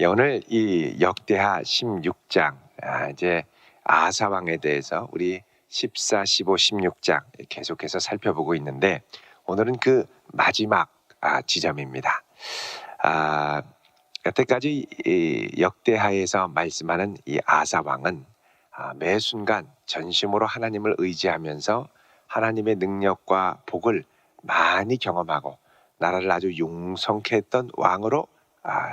예, 오늘 이 역대하 16장 아, 이제 아사 왕에 대해서 우리 14, 15, 16장 계속해서 살펴보고 있는데 오늘은 그 마지막 아, 지점입니다. 아, 여태까지 이 역대하에서 말씀하는 이 아사 왕은 아, 매 순간 전심으로 하나님을 의지하면서 하나님의 능력과 복을 많이 경험하고 나라를 아주 용성케 했던 왕으로 아,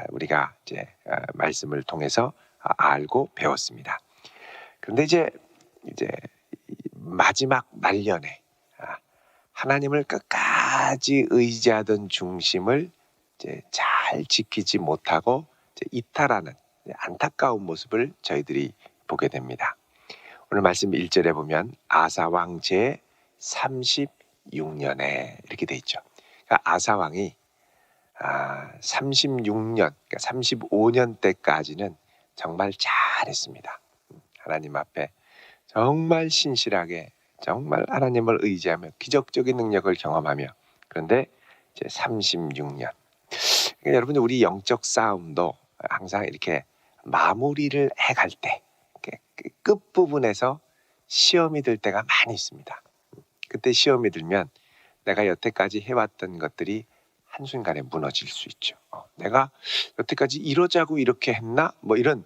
우리가 이제 아, 말씀을 통해서 아, 알고 배웠습니다. 그런데 이제 이제 이 마지막 말년에 아, 하나님을 끝까지 의지하던 중심을 이제 잘 지키지 못하고 이제 이탈하는 안타까운 모습을 저희들이 보게 됩니다. 오늘 말씀 1절에 보면 아사 왕제 36년에 이렇게 돼 있죠. 그러니까 아사 왕이 아, 36년, 그러니까 35년 때까지는 정말 잘했습니다. 하나님 앞에 정말 신실하게 정말 하나님을 의지하며 기적적인 능력을 경험하며 그런데 이제 36년. 그러니까 여러분 우리 영적 싸움도 항상 이렇게 마무리를 해갈 때 끝 부분에서 시험이 들 때가 많이 있습니다. 그때 시험이 들면 내가 여태까지 해왔던 것들이 한순간에 무너질 수 있죠. 어, 내가 여태까지 이러자고 이렇게 했나? 뭐 이런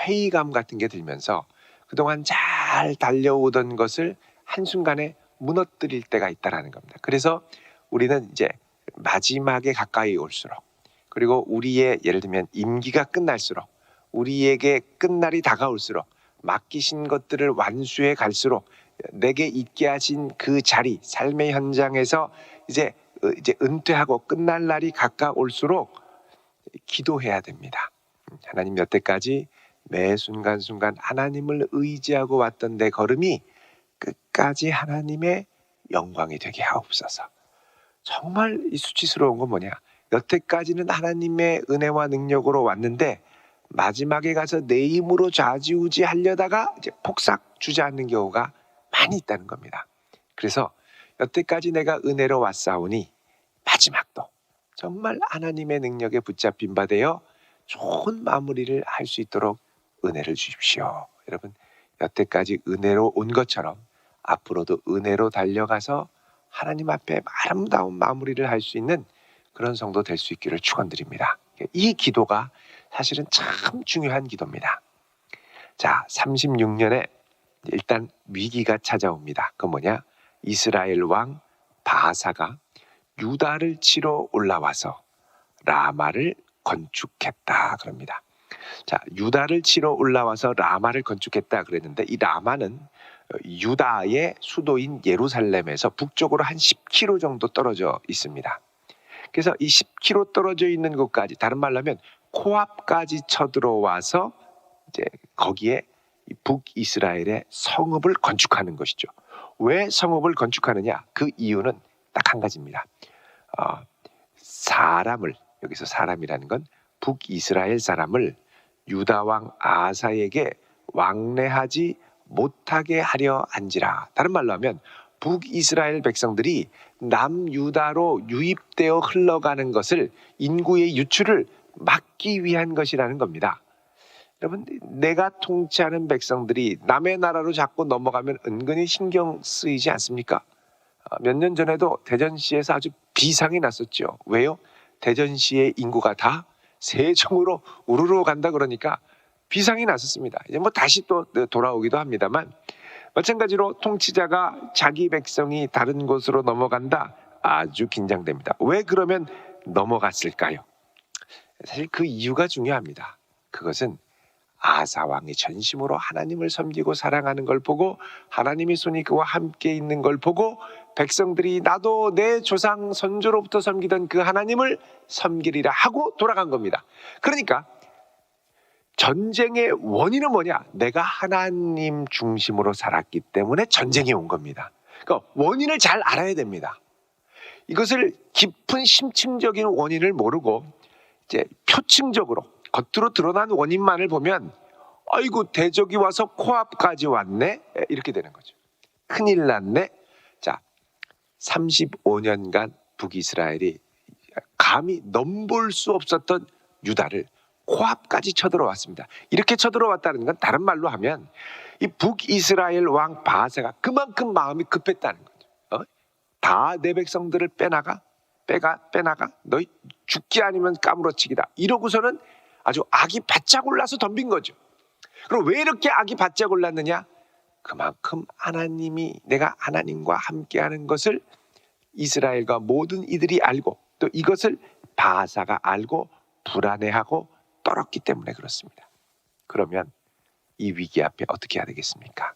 회의감 같은 게 들면서 그동안 잘 달려오던 것을 한순간에 무너뜨릴 때가 있다라는 겁니다. 그래서 우리는 이제 마지막에 가까이 올수록 그리고 우리의 예를 들면 임기가 끝날수록 우리에게 끝날이 다가올수록 맡기신 것들을 완수해 갈수록 내게 있게 하신 그 자리 삶의 현장에서 이제 어, 이제 은퇴하고 끝날 날이 가까울수록 기도해야 됩니다. 하나님 여태까지 매 순간순간 하나님을 의지하고 왔던 내 걸음이 끝까지 하나님의 영광이 되게 하옵소서. 정말 이 수치스러운 건 뭐냐? 여태까지는 하나님의 은혜와 능력으로 왔는데 마지막에 가서 내 힘으로 좌지우지 하려다가 이제 폭삭 주저앉는 경우가 많이 있다는 겁니다. 그래서 여태까지 내가 은혜로 왔사오니 마지막도 정말 하나님의 능력에 붙잡힌 바 되어 좋은 마무리를 할 수 있도록 은혜를 주십시오. 여러분 여태까지 은혜로 온 것처럼 앞으로도 은혜로 달려가서 하나님 앞에 아름다운 마무리를 할 수 있는 그런 성도 될 수 있기를 축원드립니다. 이 기도가 사실은 참 중요한 기도입니다. 자, 36년에 일단 위기가 찾아옵니다. 그 뭐냐? 이스라엘 왕 바사가 유다를 치러 올라와서 라마를 건축했다 그럽니다. 자, 유다를 치러 올라와서 라마를 건축했다 그랬는데 이 라마는 유다의 수도인 예루살렘에서 북쪽으로 한 10km 정도 떨어져 있습니다. 그래서 이 10km 떨어져 있는 곳까지 다른 말로 하면 코앞까지 쳐들어와서 이제 거기에 북이스라엘의 성읍을 건축하는 것이죠. 왜 성읍을 건축하느냐? 그 이유는 딱 한 가지입니다. 어, 사람을 여기서 사람이라는 건 북이스라엘 사람을 유다 왕 아사에게 왕래하지 못하게 하려 한지라. 다른 말로 하면 북이스라엘 백성들이 남유다로 유입되어 흘러가는 것을 인구의 유출을 막기 위한 것이라는 겁니다. 여러분, 내가 통치하는 백성들이 남의 나라로 자꾸 넘어가면 은근히 신경 쓰이지 않습니까? 아, 몇년 전에도 대전시에서 아주 비상이 났었죠. 왜요? 대전시의 인구가 다 세종으로 우르르 간다 그러니까 비상이 났었습니다. 이제 뭐 다시 또 돌아오기도 합니다만 마찬가지로 통치자가 자기 백성이 다른 곳으로 넘어간다 아주 긴장됩니다. 왜 그러면 넘어갔을까요? 사실 그 이유가 중요합니다. 그것은 아사 왕이 전심으로 하나님을 섬기고 사랑하는 걸 보고 하나님의 손이 그와 함께 있는 걸 보고 백성들이 나도 내 조상 선조로부터 섬기던 그 하나님을 섬기리라 하고 돌아간 겁니다. 그러니까 전쟁의 원인은 뭐냐? 내가 하나님 중심으로 살았기 때문에 전쟁이 온 겁니다. 그러니까 원인을 잘 알아야 됩니다. 이것을 깊은 심층적인 원인을 모르고 이제 표층적으로 겉으로 드러난 원인만을 보면 아이고 대적이 와서 코앞까지 왔네 이렇게 되는 거죠. 큰일 났네. 자, 35년간 북이스라엘이 감히 넘볼 수 없었던 유다를 코앞까지 쳐들어왔습니다. 이렇게 쳐들어왔다는 건 다른 말로 하면 이 북이스라엘 왕 바세가 그만큼 마음이 급했다는 거죠. 어? 다내 백성들을 빼나가 빼가 빼나가 너희 죽기 아니면 까무러치기다. 이러고서는 아주 악이 바짝 올라서 덤빈 거죠. 그럼 왜 이렇게 악이 바짝 올랐느냐? 그만큼 하나님이 내가 하나님과 함께하는 것을 이스라엘과 모든 이들이 알고 또 이것을 바사가 알고 불안해하고 떨었기 때문에 그렇습니다. 그러면 이 위기 앞에 어떻게 해야 되겠습니까?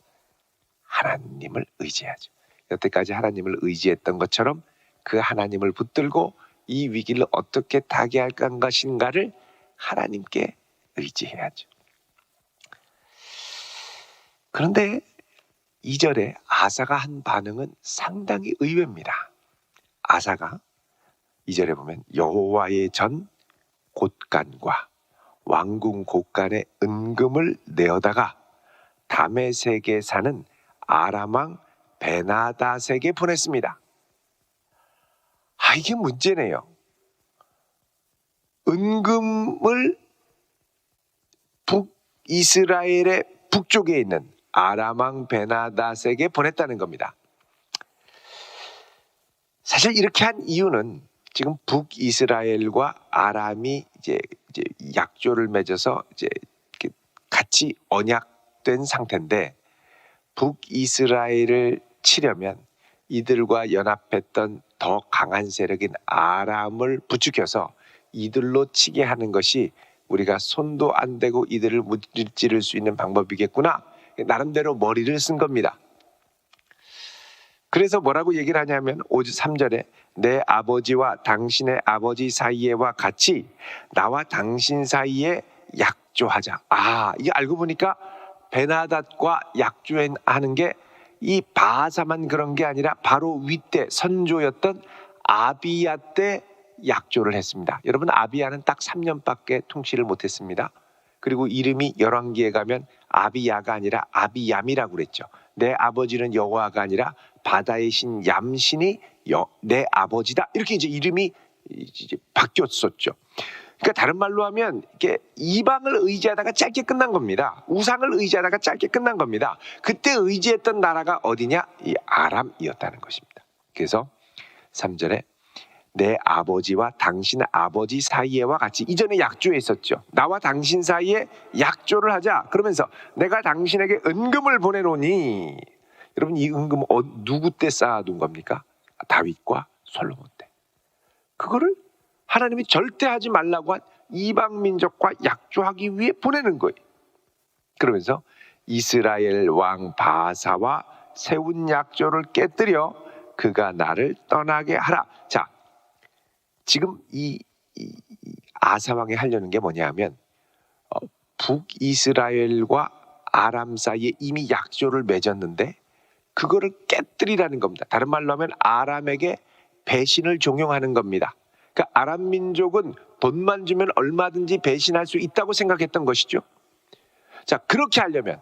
하나님을 의지하죠. 여태까지 하나님을 의지했던 것처럼 그 하나님을 붙들고 이 위기를 어떻게 타개할 것인가를 하나님께 의지해야죠. 그런데 이절에 아사가 한 반응은 상당히 의외입니다. 아사가 이절에 보면 여호와의 전 곳간과 왕궁 곳간의 은금을 내어다가 다메섹에 사는 아람왕 베나다색에 보냈습니다. 아 이게 문제네요. 은금을 북이스라엘의 북쪽에 있는 아람왕 베나다색에 보냈다는 겁니다. 사실 이렇게 한 이유는 지금 북이스라엘과 아람이 이제, 이제 약조를 맺어서 이제 같이 언약된 상태인데 북이스라엘을 치려면 이들과 연합했던 더 강한 세력인 아람을 부추겨서 이들로 치게 하는 것이 우리가 손도 안 대고 이들을 무찌를 수 있는 방법이겠구나. 나름대로 머리를 쓴 겁니다. 그래서 뭐라고 얘기를 하냐면 3절에 내 아버지와 당신의 아버지 사이에와 같이 나와 당신 사이에 약조하자. 아, 이게 알고 보니까 베나닷과 약조하는 게 이 바사만 그런 게 아니라 바로 윗대 선조였던 아비야 때 약조를 했습니다. 여러분 아비야는 딱 3년밖에 통치를 못했습니다. 그리고 이름이 열왕기에 가면 아비야가 아니라 아비얌이라고 그랬죠. 내 아버지는 여호와가 아니라 바다의 신 얌신이 여, 내 아버지다. 이렇게 이제 이름이 이제 바뀌었었죠. 그러니까 다른 말로 하면 이게 이방을 의지하다가 짧게 끝난 겁니다. 우상을 의지하다가 짧게 끝난 겁니다. 그때 의지했던 나라가 어디냐? 이 아람이었다는 것입니다. 그래서 3절에 내 아버지와 당신 아버지 사이에와 같이 이전에 약조에 있었죠. 나와 당신 사이에 약조를 하자. 그러면서 내가 당신에게 은금을 보내노니 여러분 이 은금 어, 누구 때 쌓아둔 겁니까? 다윗과 솔로몬 때. 그거를 하나님이 절대 하지 말라고 한 이방 민족과 약조하기 위해 보내는 거예요. 그러면서 이스라엘 왕 바사와 세운 약조를 깨뜨려 그가 나를 떠나게 하라. 자, 지금 이, 이, 이 아사 왕이 하려는 게 뭐냐면 어, 북이스라엘과 아람 사이에 이미 약조를 맺었는데 그거를 깨뜨리라는 겁니다. 다른 말로 하면 아람에게 배신을 종용하는 겁니다. 그러니까 아람 민족은 돈만 주면 얼마든지 배신할 수 있다고 생각했던 것이죠. 자, 그렇게 하려면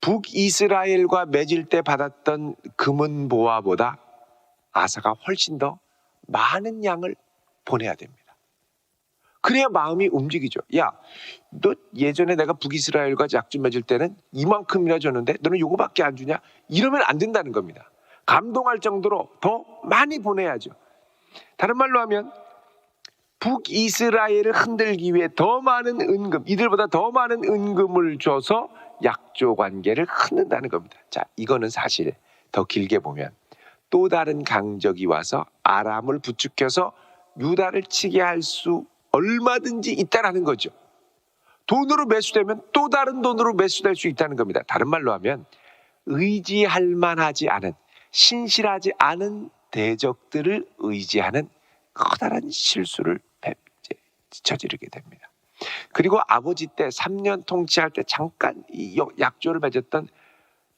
북이스라엘과 맺을 때 받았던 금은 보화보다 아사가 훨씬 더 많은 양을 보내야 됩니다. 그래야 마음이 움직이죠. 야, 너 예전에 내가 북이스라엘과 약주 맺을 때는 이만큼이나 줬는데 너는 요거밖에 안 주냐? 이러면 안 된다는 겁니다. 감동할 정도로 더 많이 보내야죠. 다른 말로 하면 북이스라엘을 흔들기 위해 더 많은 은금, 이들보다 더 많은 은금을 줘서 약조 관계를 흔든다는 겁니다. 자, 이거는 사실 더 길게 보면 또 다른 강적이 와서 아람을 부추겨서 유다를 치게 할 수 얼마든지 있다라는 거죠. 돈으로 매수되면 또 다른 돈으로 매수될 수 있다는 겁니다. 다른 말로 하면 의지할 만하지 않은 신실하지 않은 대적들을 의지하는 커다란 실수를 저지르게 됩니다. 그리고 아버지 때 3년 통치할 때 잠깐 이 약조를 맺었던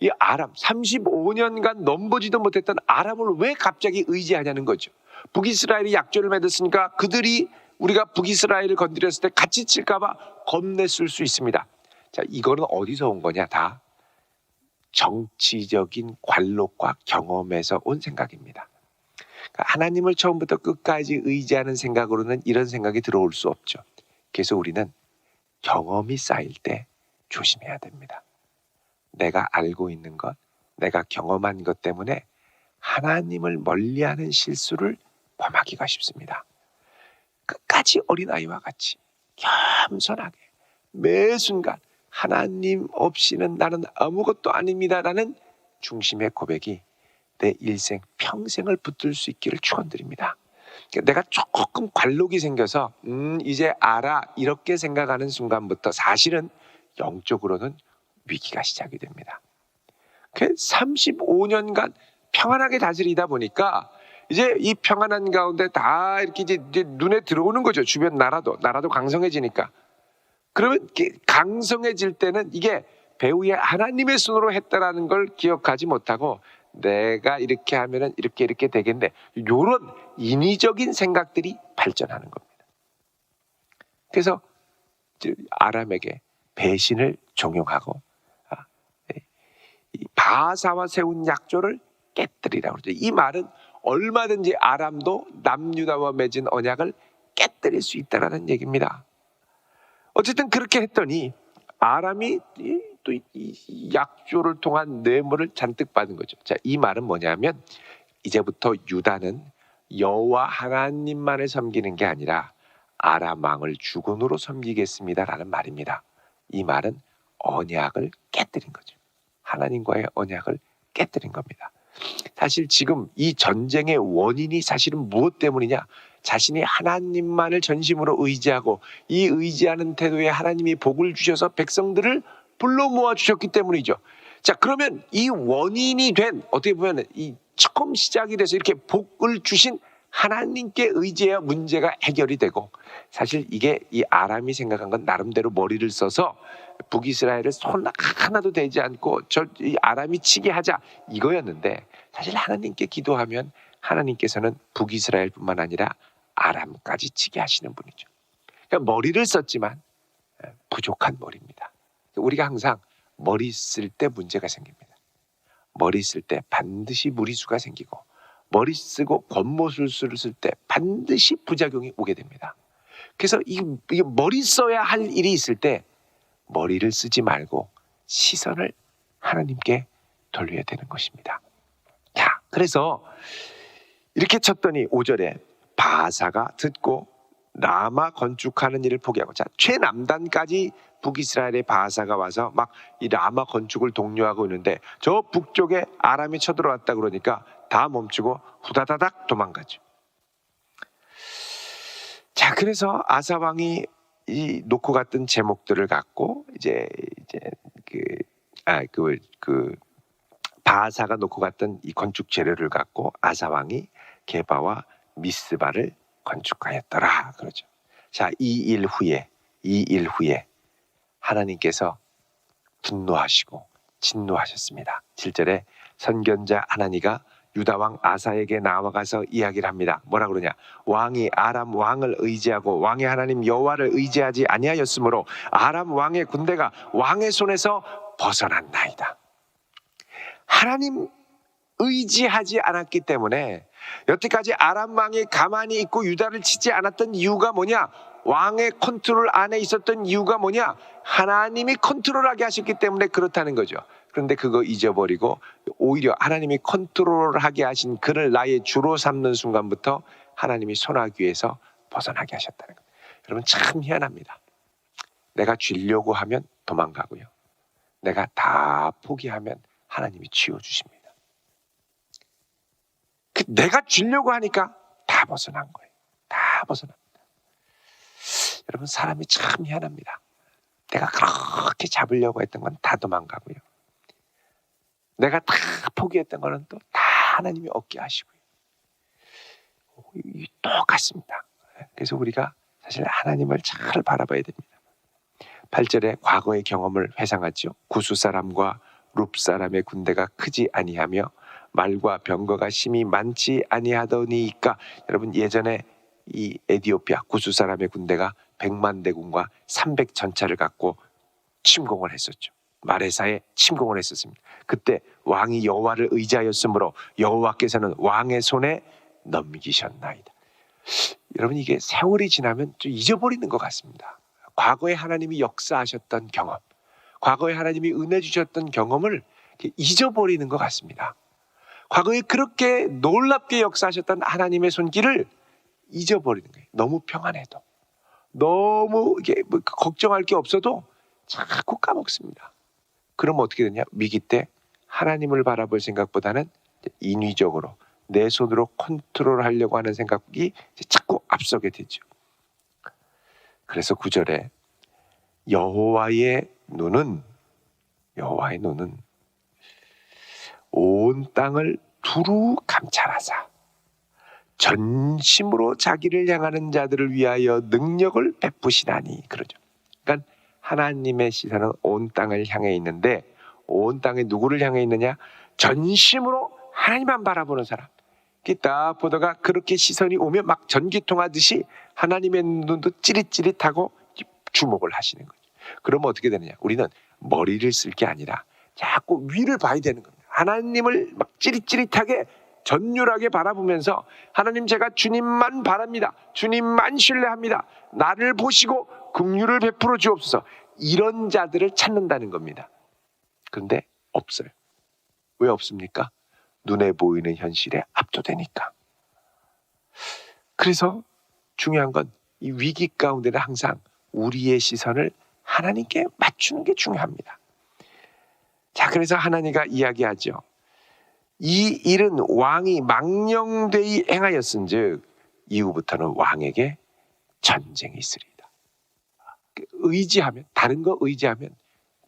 이 아람 35년간 넘보지도 못했던 아람을 왜 갑자기 의지하냐는 거죠. 북이스라엘이 약조를 맺었으니까 그들이 우리가 북이스라엘을 건드렸을 때 같이 칠까봐 겁냈을 수 있습니다. 자, 이거는 어디서 온 거냐? 다 정치적인 관록과 경험에서 온 생각입니다. 그러니까 하나님을 처음부터 끝까지 의지하는 생각으로는 이런 생각이 들어올 수 없죠. 그래서 우리는 경험이 쌓일 때 조심해야 됩니다. 내가 알고 있는 것, 내가 경험한 것 때문에 하나님을 멀리하는 실수를 범하기가 쉽습니다. 끝까지 어린아이와 같이 겸손하게 매 순간 하나님 없이는 나는 아무것도 아닙니다라는 중심의 고백이 내 일생 평생을 붙들 수 있기를 축원드립니다. 그러니까 내가 조금 관록이 생겨서 음 이제 알아 이렇게 생각하는 순간부터 사실은 영적으로는 위기가 시작이 됩니다. 그 35년간 평안하게 다스리다 보니까 이제 이 평안한 가운데 다 이렇게 이제 눈에 들어오는 거죠. 주변 나라도 나라도 강성해지니까. 그러면 강성해질 때는 이게 배우의 하나님의 손으로 했다라는 걸 기억하지 못하고 내가 이렇게 하면은 이렇게 이렇게 되겠네. 요런 인위적인 생각들이 발전하는 겁니다. 그래서 아람에게 배신을 종용하고 아, 바사와 세운 약조를 깨뜨리라고 그러죠. 이 말은 얼마든지 아람도 남유다와 맺은 언약을 깨뜨릴 수 있다라는 얘기입니다. 어쨌든 그렇게 했더니 아람이 또이 약조를 통한 뇌물을 잔뜩 받은 거죠. 자, 이 말은 뭐냐면 이제부터 유다는 여호와 하나님만을 섬기는 게 아니라 아람 왕을 주군으로 섬기겠습니다라는 말입니다. 이 말은 언약을 깨뜨린 거죠. 하나님과의 언약을 깨뜨린 겁니다. 사실 지금 이 전쟁의 원인이 사실은 무엇 때문이냐? 자신이 하나님만을 전심으로 의지하고 이 의지하는 태도에 하나님이 복을 주셔서 백성들을 불러 모아 주셨기 때문이죠. 자, 그러면 이 원인이 된 어떻게 보면 이 처음 시작이 돼서 이렇게 복을 주신 하나님께 의지해야 문제가 해결이 되고 사실 이게 이 아람이 생각한 건 나름대로 머리를 써서 북이스라엘을 손 하나도 대지 않고 저 이 아람이 치게 하자 이거였는데 사실 하나님께 기도하면 하나님께서는 북이스라엘뿐만 아니라 아람까지 치게 하시는 분이죠. 그러니까 머리를 썼지만 예, 부족한 머리입니다. 우리가 항상 머리 쓸 때 문제가 생깁니다. 머리 쓸 때 반드시 무리수가 생기고 머리 쓰고 권모술수를 쓸 때 반드시 부작용이 오게 됩니다. 그래서 이, 이 머리 써야 할 일이 있을 때 머리를 쓰지 말고 시선을 하나님께 돌려야 되는 것입니다. 자, 그래서 이렇게 쳤더니 5절에 바사가 듣고 라마 건축하는 일을 포기하고 자 최남단까지 북이스라엘의 바사가 와서 막 이 라마 건축을 독려하고 있는데 저 북쪽에 아람이 쳐들어왔다 그러니까 다 멈추고 후다다닥 도망가죠. 자 그래서 아사 왕이 이 놓고 갔던 제목들을 갖고 이제 이제 그아그그 그 바사가 놓고 갔던 이 건축 재료를 갖고 아사 왕이 게바와 미스바를 건축하였더라 그러죠. 자, 이 일 후에 이 일 후에 하나님께서 분노하시고 진노하셨습니다. 7절에 선견자 하나니가 유다 왕 아사에게 나와가서 이야기를 합니다. 뭐라 그러냐? 왕이 아람 왕을 의지하고 왕의 하나님 여호와를 의지하지 아니하였으므로 아람 왕의 군대가 왕의 손에서 벗어났나이다. 하나님 의지하지 않았기 때문에 여태까지 아람 왕이 가만히 있고 유다를 치지 않았던 이유가 뭐냐? 왕의 컨트롤 안에 있었던 이유가 뭐냐? 하나님이 컨트롤하게 하셨기 때문에 그렇다는 거죠. 그런데 그거 잊어버리고 오히려 하나님이 컨트롤하게 하신 그를 나의 주로 삼는 순간부터 하나님이 손아귀에서 벗어나게 하셨다는 거예요. 여러분 참 희한합니다. 내가 쥐려고 하면 도망가고요. 내가 다 포기하면 하나님이 치워주십니다. 그 내가 쥐려고 하니까 다 벗어난 거예요. 다 벗어납니다. 여러분 사람이 참 희한합니다. 내가 그렇게 잡으려고 했던 건 다 도망가고요. 내가 다 포기했던 거는 또 다 하나님이 얻게 하시고요. 똑같습니다. 그래서 우리가 사실 하나님을 잘 바라봐야 됩니다. 8절에 과거의 경험을 회상하죠. 구수 사람과 룹 사람의 군대가 크지 아니하며 말과 병거가 심히 많지 아니하더니까 여러분 예전에 이 에디오피아 구수 사람의 군대가 100만 대군과 300 전차를 갖고 침공을 했었죠. 마레사에 침공을 했었습니다. 그때 왕이 여호와를 의지하였으므로 여호와께서는 왕의 손에 넘기셨나이다. 여러분 이게 세월이 지나면 좀 잊어버리는 것 같습니다. 과거에 하나님이 역사하셨던 경험, 과거에 하나님이 은혜 주셨던 경험을 잊어버리는 것 같습니다. 과거에 그렇게 놀랍게 역사하셨던 하나님의 손길을 잊어버리는 거예요. 너무 평안해도. 너무 이게 뭐 걱정할 게 없어도 자꾸 까먹습니다. 그럼 어떻게 되냐? 위기 때 하나님을 바라볼 생각보다는 인위적으로 내 손으로 컨트롤 하려고 하는 생각이 자꾸 앞서게 되죠. 그래서 구절에 여호와의 눈은 여호와의 눈은 온 땅을 두루 감찰하사 전심으로 자기를 향하는 자들을 위하여 능력을 베푸시나니 그러죠. 그러니까 하나님의 시선은 온 땅을 향해 있는데 온 땅에 누구를 향해 있느냐? 전심으로 하나님만 바라보는 사람. 딱 보다가 그렇게 시선이 오면 막 전기통 하듯이 하나님의 눈도 찌릿찌릿하고 주목을 하시는 거죠. 그러면 어떻게 되느냐? 우리는 머리를 쓸 게 아니라 자꾸 위를 봐야 되는 겁니다. 하나님을 막 찌릿찌릿하게 전율하게 바라보면서 하나님 제가 주님만 바랍니다. 주님만 신뢰합니다. 나를 보시고 긍휼을 베풀어 주옵소서. 이런 자들을 찾는다는 겁니다. 그런데 없어요. 왜 없습니까? 눈에 보이는 현실에 압도되니까. 그래서 중요한 건 이 위기 가운데는 항상 우리의 시선을 하나님께 맞추는 게 중요합니다. 자, 그래서 하나님가 이야기하죠. 이 일은 왕이 망령되이 행하였은즉 이후부터는 왕에게 전쟁이 있으리다. 의지하면 다른 거 의지하면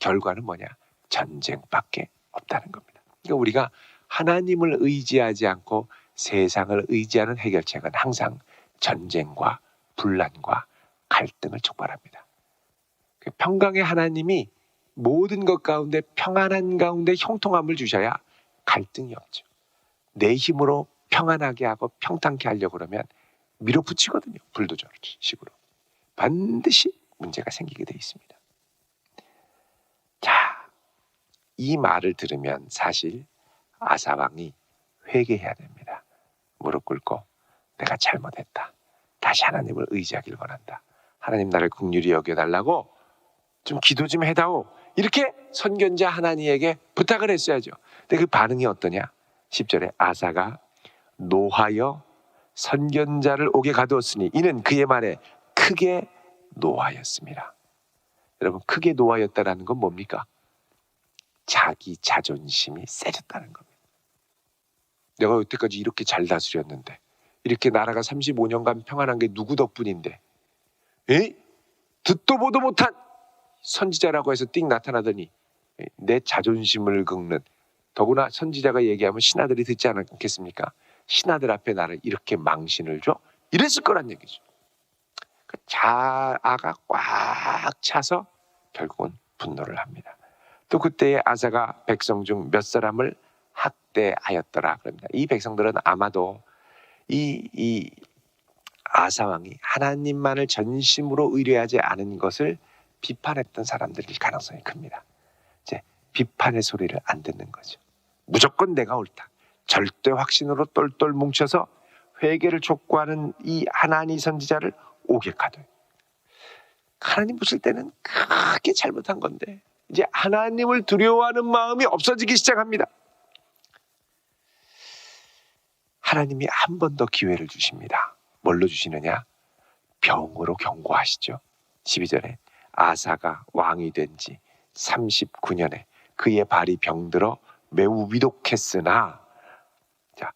결과는 뭐냐? 전쟁밖에 없다는 겁니다. 그러니까 우리가 하나님을 의지하지 않고 세상을 의지하는 해결책은 항상 전쟁과 분란과 갈등을 촉발합니다. 그 평강의 하나님이 모든 것 가운데 평안한 가운데 형통함을 주셔야 갈등이 없죠. 내 힘으로 평안하게 하고 평탄케 하려고 그러면 밀어붙이거든요. 불도저 식으로. 반드시 문제가 생기게 돼 있습니다. 자, 이 말을 들으면 사실 아사왕이 회개해야 됩니다. 무릎 꿇고 내가 잘못했다. 다시 하나님을 의지하길 원한다. 하나님 나를 국률이 여겨달라고 좀 기도 좀 해다오. 이렇게 선견자 하나님에게 부탁을 했어야죠. 근데 그 반응이 어떠냐? 10절에 아사가 노하여 선견자를 옥에 가두었으니 이는 그의 말에 크게 노하였습니다. 여러분 크게 노하였다라는 건 뭡니까? 자기 자존심이 세졌다는 겁니다. 내가 여태까지 이렇게 잘 다스렸는데 이렇게 나라가 35년간 평안한 게 누구 덕분인데 에? 듣도 보도 못한 선지자라고 해서 띵 나타나더니 내 자존심을 긁는 더구나 선지자가 얘기하면 신하들이 듣지 않겠습니까? 신하들 앞에 나를 이렇게 망신을 줘? 이랬을 거란 얘기죠. 그 자아가 꽉 차서 결국은 분노를 합니다. 또 그때에 아사가 백성 중 몇 사람을 학대하였더라 그럽니다. 이 백성들은 아마도 이, 이 아사왕이 하나님만을 전심으로 의뢰하지 않은 것을 비판했던 사람들일 가능성이 큽니다. 이제 비판의 소리를 안 듣는 거죠. 무조건 내가 옳다. 절대 확신으로 똘똘 뭉쳐서 회개를 촉구하는 이 하나니 선지자를 오객하듯 하나님 보실 때는 크게 잘못한 건데 이제 하나님을 두려워하는 마음이 없어지기 시작합니다. 하나님이 한 번 더 기회를 주십니다. 뭘로 주시느냐? 병으로 경고하시죠. 12절에 아사가 왕이 된 지 39년에 그의 발이 병들어 매우 위독했으나 자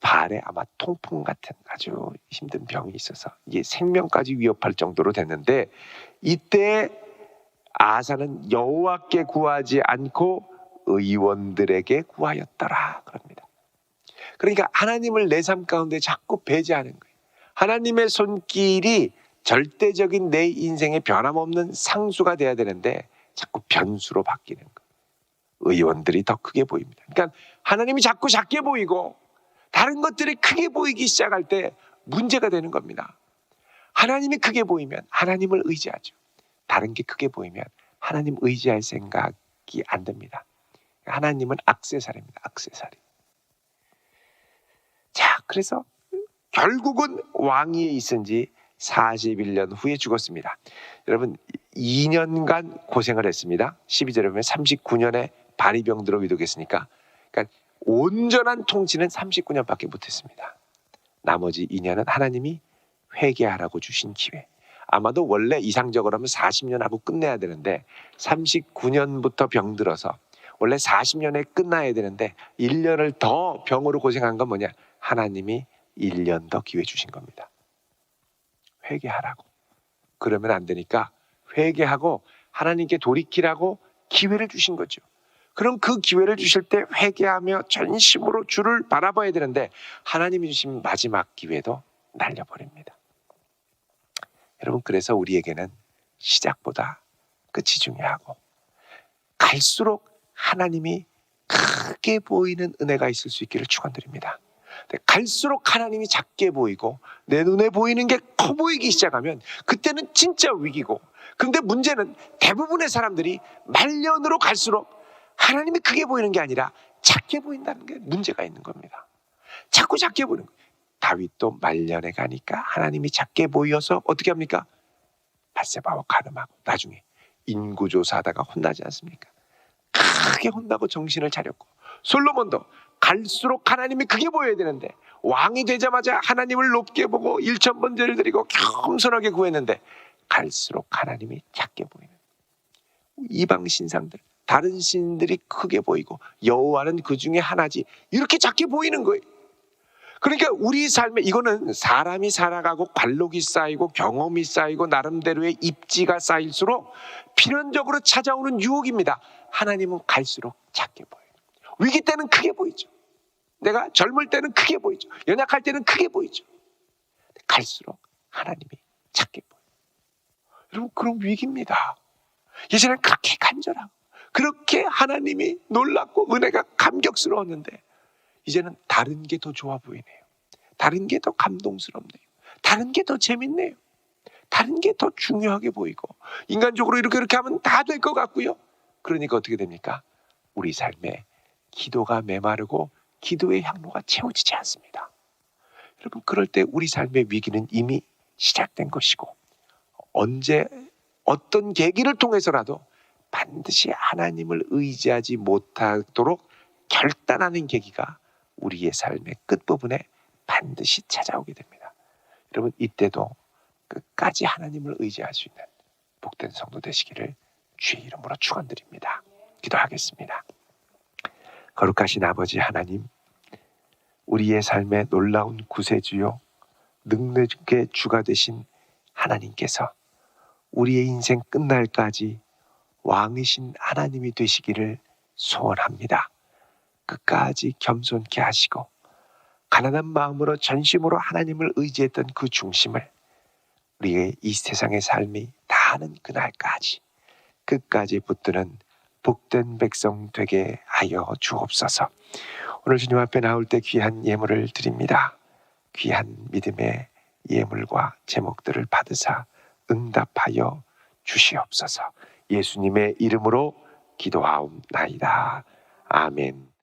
발에 아마 통풍 같은 아주 힘든 병이 있어서 이게 생명까지 위협할 정도로 됐는데 이때 아사는 여호와께 구하지 않고 의원들에게 구하였더라 그럽니다. 그러니까 하나님을 내 삶 가운데 자꾸 배제하는 거예요. 하나님의 손길이 절대적인 내 인생의 변함없는 상수가 돼야 되는데 자꾸 변수로 바뀌는 거예요. 의원들이 더 크게 보입니다. 그러니까 하나님이 자꾸 작게 보이고 다른 것들이 크게 보이기 시작할 때 문제가 되는 겁니다. 하나님이 크게 보이면 하나님을 의지하죠. 다른 게 크게 보이면 하나님 의지할 생각이 안 듭니다. 하나님은 악세사리입니다. 악세사리. 자, 그래서 결국은 왕위에 있은 지 41년 후에 죽었습니다. 여러분 2년간 고생을 했습니다. 12절에 보면 39년에 바리병들어 위독했으니까 그러니까 온전한 통치는 39년밖에 못했습니다. 나머지 2년은 하나님이 회개하라고 주신 기회. 아마도 원래 이상적으로 하면 40년 하고 끝내야 되는데 39년부터 병들어서 원래 40년에 끝나야 되는데 1년을 더 병으로 고생한 건 뭐냐? 하나님이 1년 더 기회 주신 겁니다. 회개하라고. 그러면 안 되니까 회개하고 하나님께 돌이키라고 기회를 주신 거죠. 그럼 그 기회를 주실 때 회개하며 전심으로 주를 바라봐야 되는데 하나님이 주신 마지막 기회도 날려버립니다. 여러분 그래서 우리에게는 시작보다 끝이 중요하고 갈수록 하나님이 크게 보이는 은혜가 있을 수 있기를 축원드립니다. 근데 갈수록 하나님이 작게 보이고 내 눈에 보이는 게 커 보이기 시작하면 그때는 진짜 위기고 근데 문제는 대부분의 사람들이 말년으로 갈수록 하나님이 크게 보이는 게 아니라 작게 보인다는 게 문제가 있는 겁니다. 자꾸 작게 보이는 거예요. 다윗도 말년에 가니까 하나님이 작게 보여서 어떻게 합니까? 바세바와 가늠하고 나중에 인구조사하다가 혼나지 않습니까? 크게 혼나고 정신을 차렸고 솔로몬도 갈수록 하나님이 크게 보여야 되는데 왕이 되자마자 하나님을 높게 보고 일천 번제를 드리고 겸손하게 구했는데 갈수록 하나님이 작게 보이는 이방 신상들 다른 신들이 크게 보이고 여호와는 그 중에 하나지 이렇게 작게 보이는 거예요. 그러니까 우리 삶에 이거는 사람이 살아가고 관록이 쌓이고 경험이 쌓이고 나름대로의 입지가 쌓일수록 필연적으로 찾아오는 유혹입니다. 하나님은 갈수록 작게 보여요. 위기 때는 크게 보이죠. 내가 젊을 때는 크게 보이죠. 연약할 때는 크게 보이죠. 갈수록 하나님이 작게 보여요. 여러분 그런 위기입니다. 예전엔 그렇게 간절하고 그렇게 하나님이 놀랍고 은혜가 감격스러웠는데 이제는 다른 게 더 좋아 보이네요. 다른 게 더 감동스럽네요. 다른 게 더 재밌네요. 다른 게 더 중요하게 보이고 인간적으로 이렇게 이렇게 하면 다 될 것 같고요. 그러니까 어떻게 됩니까? 우리 삶에 기도가 메마르고 기도의 향로가 채워지지 않습니다. 여러분 그럴 때 우리 삶의 위기는 이미 시작된 것이고 언제 어떤 계기를 통해서라도 반드시 하나님을 의지하지 못하도록 결단하는 계기가 우리의 삶의 끝부분에 반드시 찾아오게 됩니다. 여러분 이때도 끝까지 하나님을 의지할 수 있는 복된 성도 되시기를 주의 이름으로 축원드립니다. 기도하겠습니다. 거룩하신 아버지 하나님, 우리의 삶의 놀라운 구세주요, 능력의 주가 되신 하나님께서 우리의 인생 끝날까지 왕이신 하나님이 되시기를 소원합니다. 끝까지 겸손케 하시고 가난한 마음으로 전심으로 하나님을 의지했던 그 중심을 우리의 이 세상의 삶이 다하는 그날까지 끝까지 붙드는 복된 백성 되게 하여 주옵소서. 오늘 주님 앞에 나올 때 귀한 예물을 드립니다. 귀한 믿음의 예물과 제목들을 받으사 응답하여 주시옵소서. 예수님의 이름으로 기도하옵나이다. 아멘.